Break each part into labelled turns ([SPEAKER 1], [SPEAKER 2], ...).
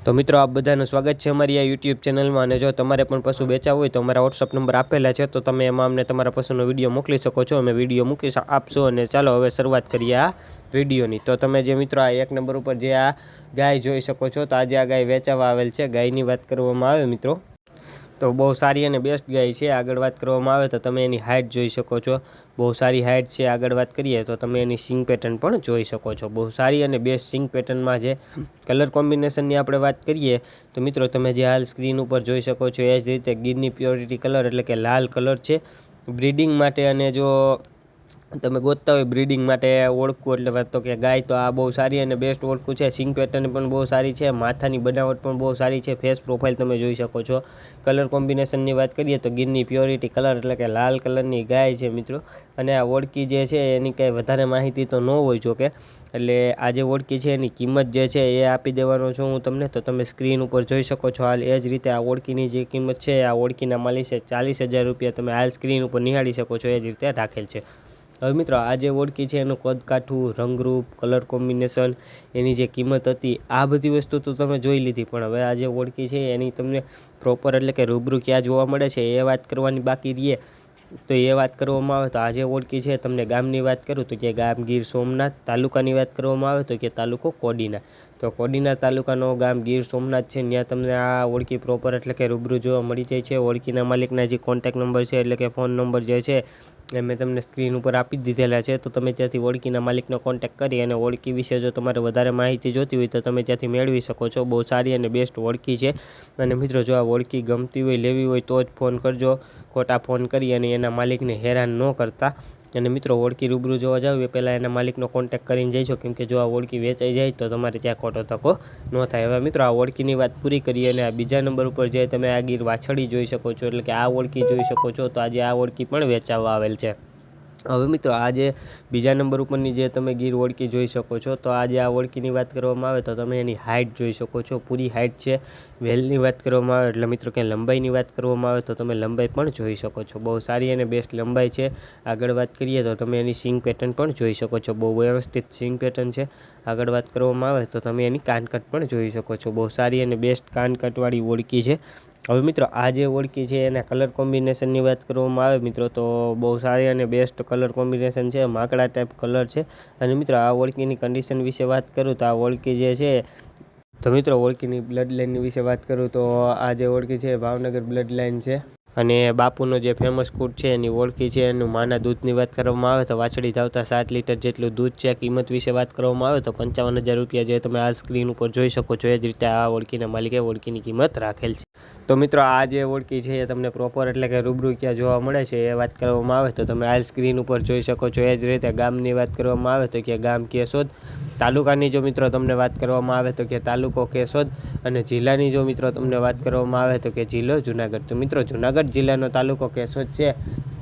[SPEAKER 1] તો મિત્રો આપ બધાનું સ્વાગત છે અમારી આ યુટ્યુબ ચેનલમાં અને જો તમારે પણ પશુ વેચાવું હોય તો અમારા વોટ્સઅપ નંબર આપેલા છે, તો તમે એમાં અમને તમારા પશુનો વીડિયો મોકલી શકો છો. અમે વીડિયો મૂકી આપશો અને ચાલો હવે શરૂઆત કરીએ આ વિડીયોની. તો તમે જે મિત્રો આ એક નંબર ઉપર જે આ ગાય જોઈ શકો છો, તો આજે આ ગાય વેચાવા આવેલ છે. ગાયની વાત કરવામાં આવે મિત્રો. તો બહુ સારી અને બેસ્ટ ગાય છે. આગળ વાત કરવામાં આવે તો તમે એની હાઇટ જોઈ શકો છો. બહુ સારી હાઇટ છે. આગળ વાત કરીએ તો તમે એની સિંગ પેટર્ન પણ જોઈ શકો છો. બહુ સારી અને બેસ્ટ સિંગ પેટર્નમાં જે કલર કોમ્બિનેશનની આપણે વાત કરીએ તો મિત્રો તમે જે હાલ સ્ક્રીન ઉપર જોઈ શકો છો એ જ રીતે ગીરની પ્યોરિટી કલર એટલે કે લાલ કલર છે. બ્રીડિંગ માટે અને જો તમે ગોતતા હોય બ્રિડિંગ માટે ઓળખું એટલે વાત તો કે ગાય તો આ બહુ સારી અને બેસ્ટ ઓળખું છે. સિંગ પેટર્ન પણ બહુ સારી છે. માથાની બનાવટ પણ બહુ સારી છે. ફેસ પ્રોફાઇલ તમે જોઈ શકો છો. કલર કોમ્બિનેશનની વાત કરીએ તો ગીરની પ્યોરિટી કલર એટલે કે લાલ કલરની ગાય છે મિત્રો. અને આ ઓળકી જે છે એની કંઈ વધારે માહિતી તો ન હોય જોકે. એટલે આ જે ઓળકી છે એની કિંમત જે છે એ આપી દેવાનો છું હું તમને. તો તમે સ્ક્રીન ઉપર જોઈ શકો છો હાલ એ જ રીતે આ ઓળકીની જે કિંમત છે, આ ઓળકીના માલિશે ચાલીસ હજાર રૂપિયા તમે હાલ સ્ક્રીન ઉપર નિહાળી શકો છો. એ જ રીતે રાખેલ છે. હવે મિત્રો, આ જે ઓળકી છે એનું કદ કાઠું, રંગરૂપ કલર કોમ્બિનેશન એની જે કિંમત હતી, આ બધી વસ્તુ તો તમે જોઈ લીધી. પણ હવે આ જે ઓળકી છે, એની તમને પ્રોપર એટલે કે રૂબરૂ ક્યાં જોવા મળે છે, એ વાત કરવાની બાકી રહીએ. તો એ વાત કરવામાં આવે તો આ જે ઓળકી છે, તમને ગામની વાત કરું તો કે ગામ ગીર સોમનાથ, તાલુકાની વાત કરવામાં આવે તો કે તાલુકો કોડીના તો કોડીના તાલુકાનો ગામ ગીર સોમનાથ છે, ત્યાં તમને આ ઓળખી પ્રોપર એટલે કે રૂબરૂ જોવા મળી જાય છે. ઓળખીના માલિકના જે કોન્ટેક નંબર છે, એટલે કે ફોન નંબર જે છે એ મેં તમને સ્ક્રીન ઉપર આપી દીધેલા છે, તો તમે ત્યાંથી ઓળખીના માલિકનો કોન્ટેક કરી અને ઓળખી વિશે જો તમારે વધારે માહિતી જોતી હોય તો તમે ત્યાંથી મેળવી શકો છો. બહુ સારી અને બેસ્ટ ઓળખી છે. અને મિત્રો, જો આ ઓળખી ગમતી હોય, લેવી હોય, તો જ ફોન કરજો. ખોટા ફોન કરી અને એના માલિકને હેરાન ન કરતા. અને મિત્રો ઓળખી રૂબરૂ જોવા જાવ એ પહેલાં એના માલિકનો કોન્ટેક કરીને જઈશો. કેમ કે જો આ ઓળખી વેચાઈ જાય તો તમારે ત્યાં ખોટો તકો ન થાય. હવે મિત્રો, આ ઓળખીની વાત પૂરી કરીએ અને આ બીજા નંબર ઉપર જે તમે આ ગીર વાછડી જોઈ શકો છો, એટલે કે આ ઓળખી જોઈ શકો છો, તો આજે આ ઓળખી પણ વેચાવા આવેલ છે. હવે મિત્રો આજે બીજા નંબર ઉપરની જે તમે ગીર ઓળખી જોઈ શકો છો, તો આજે આ ઓળખીની વાત કરવામાં આવે, તો તમે એની હાઇટ જોઈ શકો છો. પૂરી હાઇટ છે વેલની વાત કરવામાં આવે, એટલે મિત્રો કે લંબાઈની વાત કરવામાં આવે, તો તમે લંબાઈ પણ જોઈ શકો છો. બહુ સારી અને બેસ્ટ લંબાઈ છે. આગળ વાત કરીએ, તો તમે એની સિંગ પેટર્ન પણ જોઈ શકો છો. બહુ વ્યવસ્થિત સિંગ પેટર્ન છે. આગળ વાત કરવામાં આવે, તો તમે એની કાનકટ પણ જોઈ શકો છો. બહુ સારી અને બેસ્ટ કાનકટવાળી ઓળખી છે. હવે મિત્રો, આ જે ઓળખી છે એના કલર કોમ્બિનેશનની વાત કરવામાં આવે મિત્રો, તો બહુ સારી અને બેસ્ટ કલર કોમ્બિનેશન છે, માકડા ટાઈપ કલર છે. અને મિત્રો, આ ઓળખીની કન્ડિશન વિશે વાત કરું તો આ ઓળખી જે છે, તો મિત્રો, ઓળખીની બ્લડ લાઇનની વિશે વાત કરું તો આ જે ઓળખી છે ભાવનગર બ્લડ લાઇન છે. અને બાપુનો જે ફેમસ કૂટ છે, એની ઓળખી છે, એનું માના દૂધની વાત કરવામાં આવે તો વાછડી ધાવતા સાત લીટર જેટલું દૂધ છે, કિંમત વિશે વાત કરવામાં આવે તો પંચાવન હજાર રૂપિયા જે તમે આ સ્ક્રીન ઉપર જોઈ શકો છો, એ જ રીતે આ ઓળખીના માલિકે ઓળખીની કિંમત રાખેલ છે. તો મિત્રો, આ જે ઓળખી છે, એ તમને પ્રોપર એટલે કે રૂબરૂ ક્યાં જોવા મળે છે, એ વાત કરવામાં આવે તો તમે આ સ્ક્રીન ઉપર જોઈ શકો છો, એ જ રીતે ગામની વાત કરવામાં આવે તો કે ગામ કેશોદ તાલુકાની જો મિત્રો તમને વાત કરવામાં આવે તો કે તાલુકો કેશોદ અને જિલ્લાની જો મિત્રો તમને વાત કરવામાં આવે તો કે જિલ્લો જુનાગઢ. તો મિત્રો જુનાગઢ જિલ્લાનો તાલુકો કેશોદ છે.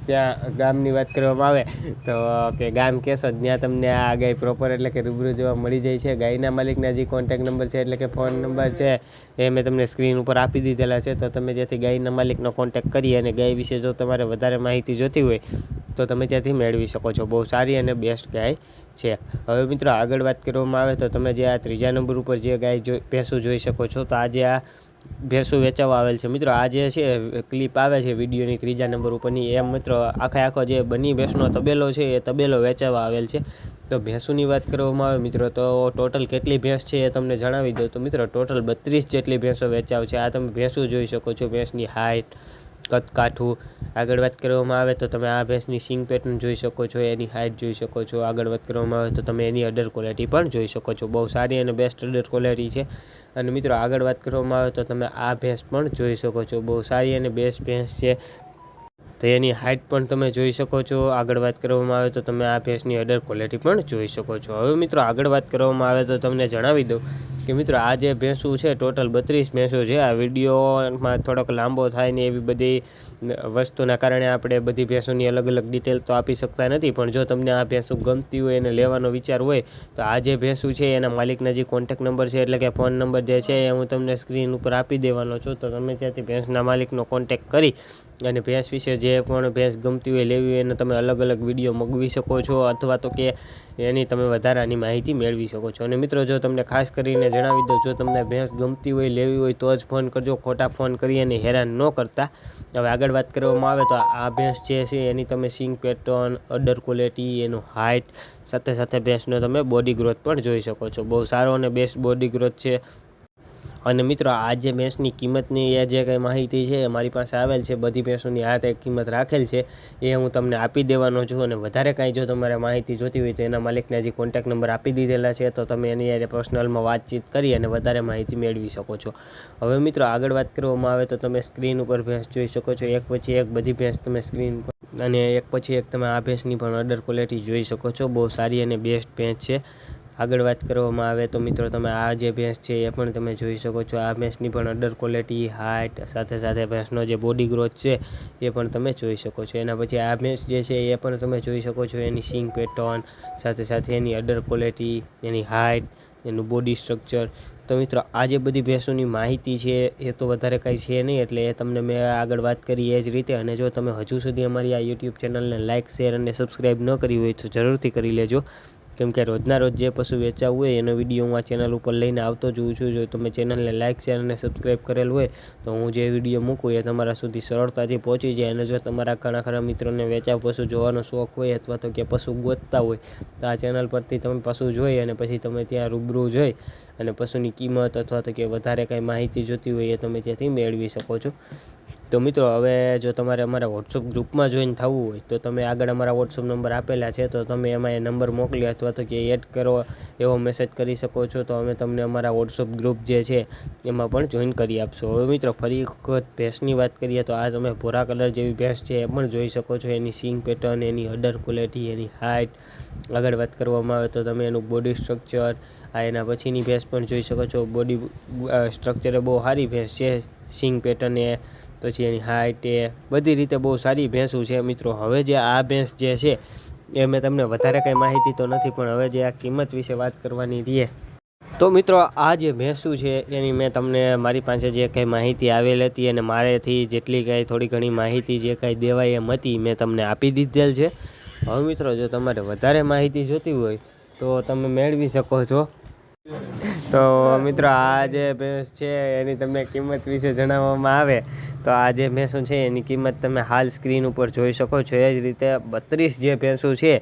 [SPEAKER 1] ત્યાં ગામની વાત કરવામાં આવે તો કે ગામ કેશોદ, ત્યાં તમને આ ગાય પ્રોપર એટલે કે રૂબરૂ જોવા મળી જાય છે. ગાયના માલિકના જે કોન્ટેક નંબર છે એટલે કે ફોન નંબર છે, એ મેં તમને સ્ક્રીન ઉપર આપી દીધેલા છે. તો તમે જ્યાંથી ગાયના માલિકનો કોન્ટેક કરી અને ગાય વિશે જો તમારે વધારે માહિતી જોતી હોય, તો તમે ત્યાંથી મેળવી શકો છો. બહુ સારી અને બેસ્ટ ગાય છે. હવે મિત્રો આગળ વાત કરવામાં આવે તો તમે જે આ ત્રીજા નંબર ઉપર જે ગાય જો ભેંસું જોઈ શકો છો, તો આજે આ ભેંસું વેચાવા આવેલ છે. મિત્રો આ જે છે ક્લિપ આવે છે વિડીયોની ત્રીજા નંબર ઉપરની, એમ મિત્રો આખે આખો જે બની ભેંસનો તબેલો છે, એ તબેલો વેચાવા આવેલ છે. તો ભેંસુની વાત કરવામાં આવે મિત્રો, તો ટોટલ કેટલી ભેંસ છે એ તમને જણાવી દઉં. તો મિત્રો ટોટલ બત્રીસ જેટલી ભેંસો વેચાવ છે. આ તમે ભેંસું જોઈ શકો છો, ભેંસની હાઇટ કદ કાઠું આગળ વાત કરવામાં આવે તો તમે આ ભેંસની સિંગ પેટર્ન જોઈ શકો છો, એની હાઇટ જોઈ શકો છો, આગળ વાત કરવામાં આવે તો તમે એની અડર ક્વોલિટી પણ જોઈ શકો છો. બહુ સારી અને બેસ્ટ અડર ક્વોલિટી છે. અને મિત્રો આગળ વાત કરવામાં આવે તો તમે આ ભેંસ પણ જોઈ શકો છો. બહુ સારી અને બેસ્ટ ભેંસ છે. તો એની હાઇટ પણ તમે જોઈ શકો છો. આગળ વાત કરવામાં આવે તો તમે આ ભેંસની અડર ક્વોલિટી પણ જોઈ શકો છો. હવે મિત્રો આગળ વાત કરવામાં આવે તો તમને જણાવી દઉં કે મિત્રો, આ જે ભેંસું છે, ટોટલ બત્રીસ ભેંસો છે. આ વિડીયોમાં થોડોક લાંબો થાય ને એવી બધી વસ્તુના કારણે આપણે બધી ભેંસોની અલગ અલગ ડિટેલ તો આપી શકતા નથી. પણ જો તમને આ ભેંસું ગમતી હોય અને લેવાનો વિચાર હોય, તો આ જે ભેંસું છે, એના માલિકના જે કોન્ટેક નંબર છે, એટલે કે ફોન નંબર જે છે, એ હું તમને સ્ક્રીન ઉપર આપી દેવાનો છું. તો તમે ત્યાંથી ભેંસના માલિકનો કોન્ટેક કરી અને ભેંસ વિશે જે પણ ભેંસ ગમતી હોય, લેવી હોય, એને તમે અલગ અલગ વીડિયો મગવી શકો છો. અથવા તો કે એની તમે વધારાની માહિતી મેળવી શકો છો. અને મિત્રો, જો તમને ખાસ કરીને જણાવી દઉં, જો તમને ભેંસ ગમતી હોય, લેવી હોય, તો જ ફોન કરજો. ખોટા ફોન કરી અને હેરાન ન કરતા. હવે આગળ વાત કરવામાં આવે તો આ ભેંસ જે છે, એની તમે સિંગ પેટર્ન, અડર ક્વોલિટી, એનું હાઇટ સાથે સાથે ભેંસનો તમે બોડી ગ્રોથ પણ જોઈ શકો છો. બહુ સારો અને બેસ્ટ બોડી ગ્રોથ છે. અને મિત્રો, આ જે ભેંસની કિંમતની એ જે કંઈ માહિતી છે એ મારી પાસે આવેલ છે. બધી ભેંસોની આ તે કિંમત રાખેલ છે. એ હું તમને આપી દેવાનો છું અને વધારે કાંઈ જો તમારે માહિતી જોતી હોય તો એના માલિકને હજી કોન્ટેક્ટ નંબર આપી દીધેલા છે. તો તમે એની યારે પર્સનલમાં વાતચીત કરી અને વધારે માહિતી મેળવી શકો છો. હવે મિત્રો, આગળ વાત કરવામાં આવે તો તમે સ્ક્રીન ઉપર ભેંસ જોઈ શકો છો. એક પછી એક બધી ભેંસ તમે સ્ક્રીન પર અને એક પછી એક તમે આ ભેંસની પણ અડર ક્વોલિટી જોઈ શકો છો. બહુ સારી અને બેસ્ટ ભેંસ છે. આગળ વાત કરવામાં આવે તો મિત્રો તમે આ જે ભેંસ છે એ પણ તમે જોઈ શકો છો. આ ભેંસની પણ અડર ક્વોલિટી હાઇટ સાથે સાથે ભેંસનો જે બોડી ગ્રોથ છે એ પણ તમે જોઈ શકો છો. એના પછી આ ભેંસ જે છે એ પણ તમે જોઈ શકો છો એની સિંગ પેટર્ન સાથે સાથે એની અડર ક્વોલિટી એની હાઇટ એનું બોડી સ્ટ્રક્ચર તો મિત્રો આ જે બધી ભેંસોની માહિતી છે એ તો વધારે કંઈ છે નહીં એટલે એ તમને મેં આગળ વાત કરી એ જ રીતે અને જો તમે હજુ સુધી અમારી આ યુટ્યુબ ચેનલને લાઇક શેર અને સબસ્ક્રાઈબ ન કરી હોય તો જરૂરથી કરી લેજો. કેમ કે રોજના રોજ જે પશુ વેચાવું હોય એનો વીડિયો હું આ ચેનલ ઉપર લઈને આવતો જ હોઉં છું. જો તમે ચેનલને લાઇક શેર અને સબસ્ક્રાઈબ કરેલ હોય, તો હું જે વીડિયો મૂકું એ તમારા સુધી સરળતાથી પહોંચી જાય. અને જો તમારા ઘણા ખરા મિત્રોને વેચાવ પશુ જોવાનો શોખ હોય અથવા તો કે પશુ ગોતતા હોય, તો આ ચેનલ પરથી તમે પશુ જોઈ અને પછી તમે ત્યાં રૂબરૂ જોઈ અને પશુની કિંમત અથવા તો કે વધારે કાંઈ માહિતી જોતી હોય એ તમે ત્યાંથી મેળવી શકો છો. તો મિત્રો, હવે જો તમારે અમારા વોટ્સઅપ ગ્રુપમાં જોઈન થવું હોય, તો તમે આગળ અમારા વોટ્સઅપ નંબર આપેલા છે, તો તમે એમાં એ નંબર મોકલી અથવા તો કે એડ કરો એવો મેસેજ કરી શકો છો, તો અમે તમને અમારા વોટ્સઅપ ગ્રુપ જે છે, એમાં પણ જોઈન કરી આપશો. હવે મિત્રો, ફરી વખત ભેંસની વાત કરીએ, તો આ તમે ભૂરા કલર જેવી ભેંસ છે, એ પણ જોઈ શકો છો. એની સિંગ પેટર્ન એની અડર ક્વોલિટી એની હાઇટ આગળ વાત કરવામાં આવે તો તમે એનું બોડી સ્ટ્રક્ચર આ એના પછીની ભેંસ પણ જોઈ શકો છો. બોડી સ્ટ્રક્ચરે બહુ સારી ભેંસ છે. સિંગ પેટર્ન એ પછી એની હાઇટ એ બધી રીતે બહુ સારી ભેંસું છે. મિત્રો, હવે જે આ ભેંસ જે છે, એ મેં તમને વધારે કંઈ માહિતી તો નથી, પણ હવે જે આ કિંમત વિશે વાત કરવાની રહે તો મિત્રો, આ જે ભેંસું છે, એની મેં તમને મારી પાસે જે કંઈ માહિતી આવેલ હતી અને મારેથી જેટલી કાંઈ થોડી ઘણી માહિતી જે કાંઈ દેવાય એમ હતી, મેં તમને આપી દીધેલ છે. હવે મિત્રો, જો તમારે વધારે માહિતી જોતી હોય, તો તમે મેળવી શકો છો. તો મિત્રો, આ જે ભેંસ છે, એની તમને કિંમત વિશે જણાવવામાં આવે. તો આ જે ભેંસો છે, એની કિંમત તમે હાલ સ્ક્રીન ઉપર જોઈ શકો છો. એ જ રીતે બત્રીસ જે ભેંસો છે,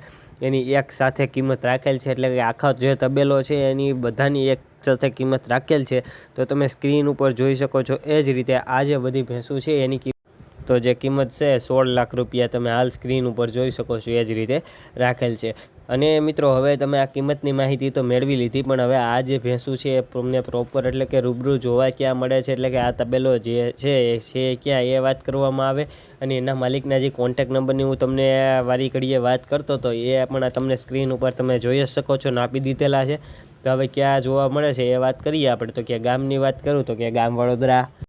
[SPEAKER 1] એની એક સાથે કિંમત રાખેલ છે. એટલે કે આખા જે તબેલો છે, એની બધાની એક સાથે કિંમત રાખેલ છે. તો તમે સ્ક્રીન ઉપર જોઈ શકો છો. એ જ રીતે આ જે બધી ભેંસો છે, એની તો જે કિંમત છે સોળ લાખ રૂપિયા તમે હાલ સ્ક્રીન ઉપર જોઈ શકો છો એ જ રીતે રાખેલ છે. અને મિત્રો, હવે તમે આ કિંમતની માહિતી તો મેળવી લીધી, પણ હવે આ જે ભેંસું છે એ તમને પ્રોપર એટલે કે રૂબરૂ જોવા ક્યાં મળે છે? એટલે કે આ તબેલો જે છે એ છે ક્યાં એ વાત કરવામાં આવે? અને એના માલિકના જે કોન્ટેક નંબરની હું તમને વારી ઘડીએ વાત કરતો હતો, એ પણ તમને સ્ક્રીન ઉપર તમે જોઈ શકો છો ને આપી દીધેલા છે. તો હવે ક્યાં જોવા મળે છે એ વાત કરીએ આપણે. તો કે ગામની વાત કરું તો કે ગામ વડોદરા.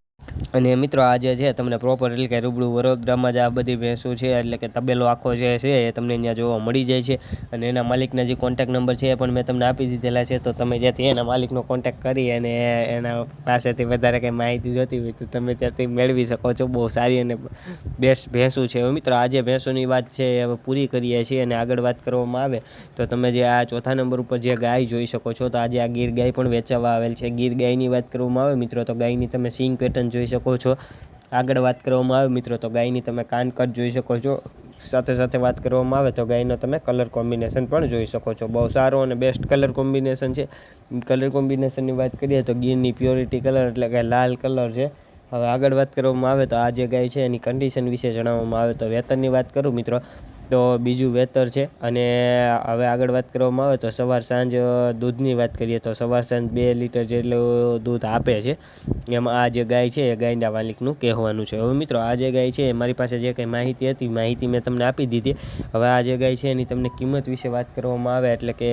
[SPEAKER 1] અને મિત્રો આજે છે, તમને પ્રોપર એટલે કે રૂબરૂ વડોદરામાં જ આ બધી ભેંસો છે, એટલે કે તબેલો આખો જે છે, એ તમને અહીંયા જોવા મળી જાય છે. અને એના માલિકના જે કોન્ટેક નંબર છે, એ પણ મેં તમને આપી દીધેલા છે. તો તમે જ્યાંથી એના માલિકનો કોન્ટેક કરી અને એના પાસેથી વધારે કંઈ માહિતી જોતી હોય, તો તમે ત્યાંથી મેળવી શકો છો. બહુ સારી અને બેસ્ટ ભેંસું છે. હવે મિત્રો આજે ભેંસોની વાત છે, એ હવે પૂરી કરીએ છીએ અને આગળ વાત કરવામાં આવે, તો તમે જે આ ચોથા નંબર ઉપર જે ગાય જોઈ શકો છો, તો આજે આ ગીર ગાય પણ વેચાવા આવેલ છે. ગીર ગાયની વાત કરવામાં આવે મિત્રો, તો ગાયની તમે સિંગ પેટર્ન જોઈ શકો શકો છો. આગળ વાત કરવામાં આવે, મિત્રો, તો ગાયની તમે કાન કટ જોઈ શકો છો. સાથે સાથે વાત કરવામાં આવે, તો ગાયનો તમે કલર કોમ્બિનેશન પણ જોઈ શકો છો. બહુ સારો અને બેસ્ટ કલર કોમ્બિનેશન છે. કલર કોમ્બિનેશનની વાત કરીએ તો ગીરની પ્યોરિટી કલર એટલે કે લાલ કલર છે. હવે આગળ વાત કરવામાં આવે, તો આ જે ગાય છે એની કન્ડિશન વિશે જણાવવામાં આવે, તો વેતનની વાત કરું, મિત્રો. તો બીજું વેતર છે. અને હવે આગળ વાત કરવામાં આવે તો સવાર સાંજ દૂધની વાત કરીએ તો સવાર સાંજ બે લીટર જેટલું દૂધ આપે છે. એમાં આ જે ગાય છે એ ગાયના માલિકનું કહેવાનું છે. હવે મિત્રો આ જે ગાય છે એ મારી પાસે જે કંઈ માહિતી હતી, માહિતી મેં તમને આપી દીધી. હવે આ જે ગાય છે એની તમને કિંમત વિશે વાત કરવામાં આવે એટલે કે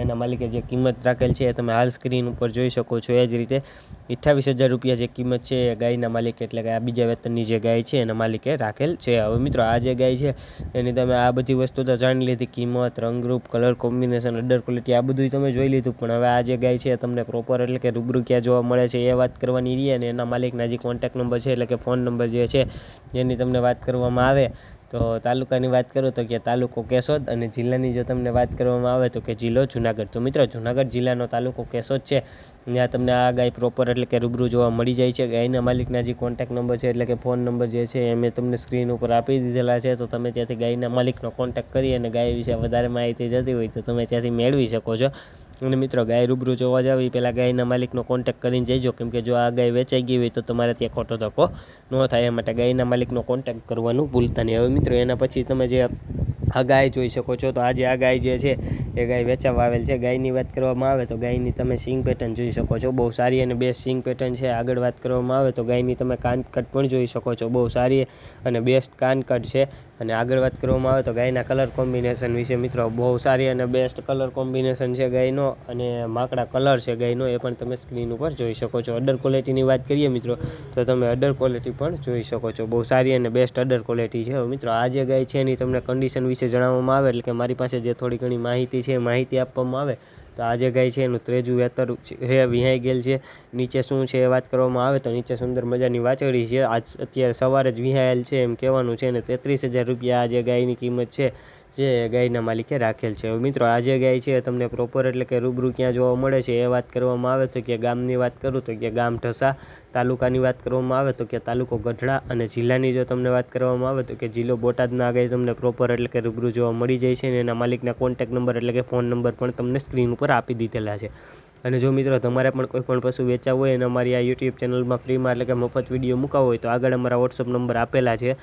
[SPEAKER 1] એના માલિકે જે કિંમત રાખેલ છે એ તમે હાલ સ્ક્રીન ઉપર જોઈ શકો છો એ જ રીતે. અઠ્ઠાવીસ હજાર રૂપિયા જે કિંમત છે એ ગાયના માલિકે એટલે કે આ બીજા વેતનની જે ગાય છે એના માલિકે રાખેલ છે. હવે મિત્રો આ જે ગાય છે એની તમે આ બધી વસ્તુ તો જાણી લીધી, કિંમત રંગરૂપ કલર કોમ્બિનેશન અડર ક્વોલિટી આ બધું તમે જોઈ લીધું. પણ હવે આ જે ગાય છે તમને પ્રોપર એટલે કે રૂબરૂ ક્યાં જોવા મળે છે એ વાત કરવાની રહી અને એના માલિકના જે કોન્ટેક નંબર છે એટલે કે ફોન નંબર જે છે એની તમને વાત કરવામાં આવે. તો તાલુકાની વાત કરું તો કે તાલુકો કેશોદ અને જિલ્લાની જો તમને વાત કરવામાં આવે તો કે જિલ્લો જુનાગઢ. તો મિત્રો, જુનાગઢ જિલ્લાનો તાલુકો કેશોદ છે. ત્યાં તમને આ ગાય પ્રોપર એટલે કે રૂબરૂ જોવા મળી જાય છે. ગાયના માલિકના જે કોન્ટેક્ટ નંબર છે એટલે કે ફોન નંબર જે છે એ મેં તમને સ્ક્રીન ઉપર આપી દીધેલા છે. તો તમે ત્યાંથી ગાયના માલિકનો કોન્ટેક કરી અને ગાય વિશે વધારે માહિતી જતી હોય તો તમે ત્યાંથી મેળવી શકો છો. અને મિત્રો, ગાય રૂબરૂ જોવા જાવ એ પહેલાં ગાયના માલિકનો કોન્ટેક્ટ કરીને જઈજો કેમ કે જો આ ગાય વેચાઈ ગઈ હોય તો તમારે ત્યાં ખોટો ધક્કો ન થાય. એ માટે ગાયના માલિકનો કોન્ટેક્ટ કરવાનું ભૂલતા નહીં. હવે મિત્રો, એના પછી તમે જે આ ગાય જોઈ શકો છો. તો આજે આ ગાય જે છે, એ ગાય વેચાવા આવેલ છે. ગાયની વાત કરવામાં આવે તો ગાયની તમે સિંગ પેટર્ન જોઈ શકો છો. બહુ સારી અને બેસ્ટ સિંગ પેટર્ન છે. આગળ વાત કરવામાં આવે તો ગાયની તમે કાનકટ પણ જોઈ શકો છો. બહુ સારી અને બેસ્ટ કાનકટ છે. અને આગળ વાત કરવામાં આવે તો ગાયના કલર કોમ્બિનેશન વિશે મિત્રો બહુ સારી અને બેસ્ટ કલર કોમ્બિનેશન છે ગાયનો અને માકડા કલર છે ગાયનો, એ પણ તમે સ્ક્રીન ઉપર જોઈ શકો છો. અડર ક્વોલિટીની વાત કરીએ મિત્રો, તો તમે અડર ક્વોલિટી પણ જોઈ શકો છો. બહુ સારી અને બેસ્ટ અડર ક્વોલિટી છે. મિત્રો, આ જે ગાય છે એની તમને કન્ડિશન વિશે જણાવવામાં આવે, એટલે કે મારી પાસે જે થોડી ઘણી માહિતી છે એ માહિતી આપવામાં આવે, તો આ જે ગાય છે એનું ત્રેજું વેતર છે વિહાઈ ગયેલ છે. નીચે શું છે એ વાત કરવામાં આવે, તો નીચે સુંદર મજાની વાછડી છે. આજ અત્યારે સવારે જ વિહાયેલ છે એમ કહેવાનું છે અને તેત્રીસ હજાર રૂપિયા આ જે ગાયની કિંમત છે. જે ગાયના માલિકે રાખેલ છે. મિત્રો, આ જે ગાય છે તમને પ્રોપર એટલે કે રૂબરૂ ક્યાં જોવા મળે છે એ વાત કરવામાં આવે તો કે ગામની વાત કરું તો કે ગામ ઢસા તાલુકાની વાત કરવામાં આવે તો કે તાલુકો ગઢડા અને જિલ્લાની જો તમને વાત કરવામાં આવે તો કે જિલ્લો બોટાદના ગાય તમને પ્રોપર એટલે કે રૂબરૂ જોવા મળી જાય છે અને એના માલિકના કોન્ટેક્ટ નંબર એટલે કે ફોન નંબર પણ તમને સ્ક્રીન ઉપર આપી દીધેલા છે. અને જો મિત્રો તમારે પણ કોઈ પણ પશુ વેચાવું હોય અને અમારી આ યુટ્યુબ ચેનલમાં ફ્રીમાં એટલે કે મફત વીડિયો મૂકાવો હોય તો આગળ અમારા વોટ્સઅપ નંબર આપેલા છે.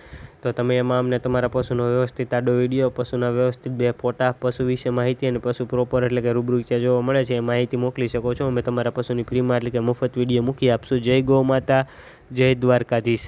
[SPEAKER 1] તો તમે એમાં અમને તમારા પશુનો વ્યવસ્થિત આડો વીડિયો પશુના વ્યવસ્થિત બે ફોટા, પશુ વિશે માહિતી અને પશુ પ્રોપર એટલે કે રૂબરૂ જે જોવા મળે છે એ માહિતી મોકલી શકો છો. અમે તમારા પશુની ફ્રીમાં એટલે કે મફત વીડિયો મૂકી આપશું. જય ગૌ માતા, જય દ્વારકાધીશ.